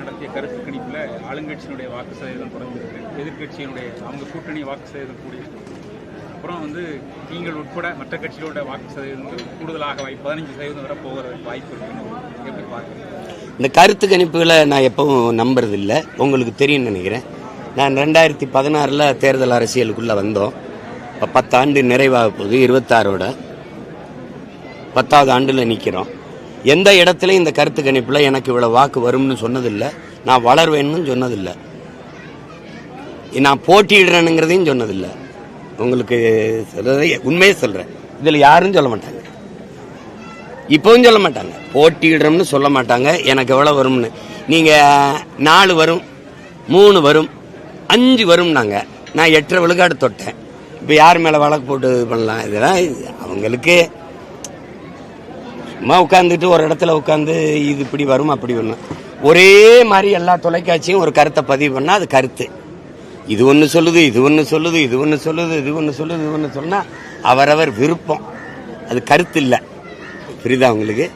நடத்திய கருத்து கணிப்பில் ஆளுங்கட்சியினுடைய வாக்கு சதவீதம் குறைஞ்சிருக்கு. எதிர்க்கட்சியினுடைய அவங்க கூட்டணி வாக்கு சதவீதம் கூடியிருக்கு. அப்புறம் வந்து நீங்கள் உட்பட மற்ற கட்சிகளோட வாக்கு சதவீதம் வந்து கூடுதலாக வாய்ப்பு பதினஞ்சு சதவீதம் வரை போகிற வாய்ப்பு இருக்குன்னு எப்படி பார்க்குறீங்க? இந்த கருத்து கணிப்புகளை நான் எப்பவும் நம்புறதில்லை. உங்களுக்கு தெரியும்னு நினைக்கிறேன். நான் ரெண்டாயிரத்தி பதினாறில் தேர்தல் அரசியலுக்குள்ளே வந்தோம். இப்போ பத்தாண்டு நிறைவாக போகுது இருபத்தாறோட. பத்தாவது ஆண்டில் நிற்கிறோம் எந்த இடத்துலையும் இந்த கருத்து கணிப்பில் எனக்கு இவ்வளோ வாக்கு வரும்னு சொன்னதில்லை. நான் வளர்வேன்னு சொன்னதில்லை. நான் போட்டியிடுறேனுங்கிறதையும் சொன்னதில்லை. உங்களுக்கு சொல்றதை உண்மையே சொல்கிறேன் இதில் யாரும் சொல்ல மாட்டாங்க. இப்போவும் சொல்ல மாட்டாங்க. போட்டியிடுறோம்னு சொல்ல மாட்டாங்க. எனக்கு எவ்வளோ வரும்னு. நீங்கள் நாலு வரும் மூணு வரும் அஞ்சு வரும் நாங்கள் நான் எட்டரை விழுக்காடு தொட்டேன். இப்போ யார் மேலே வழக்கு போட்டு இது பண்ணலாம்? இதெல்லாம் அவங்களுக்கு சும்மா உட்காந்துட்டு ஒரு இடத்துல உட்காந்து இது இப்படி வரும் அப்படி வரும். ஒரே மாதிரி எல்லா தொலைக்காட்சியும் ஒரு கருத்தை பதிவு பண்ணால் அது கருத்து. இது ஒன்று சொல்லுது இது ஒன்று சொல்லுது இது ஒன்று சொல்லுது இது ஒன்று சொல்லுது இது ஒன்று சொன்னால் அவரவர் விருப்பம். அது கருத்து இல்லை. புரியுதா உங்களுக்கு?